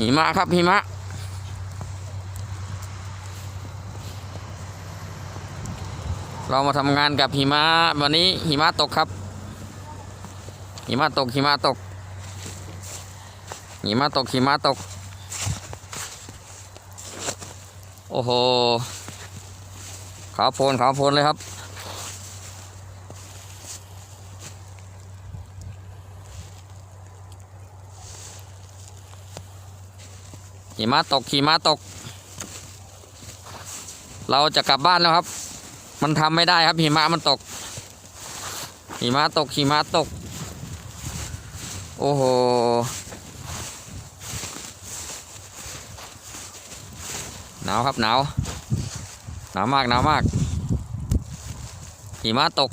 หิมะครับหิมะเรามาทำงานกับหิมะวันนี้หิมะตกครับ หิมะตกหิมะตกหิมะตกหิมะตก โอ้โหขาวโพลนขาวโพลนเลยครับ หิมะตกหิมะตก เราจะกลับบ้านแล้วครับ มันทำไม่ได้ครับหิมะมันตกหิมะตกหิมะตก โอ้โหหนาวครับหนาวหนาวมากหนาวมากหิมะตก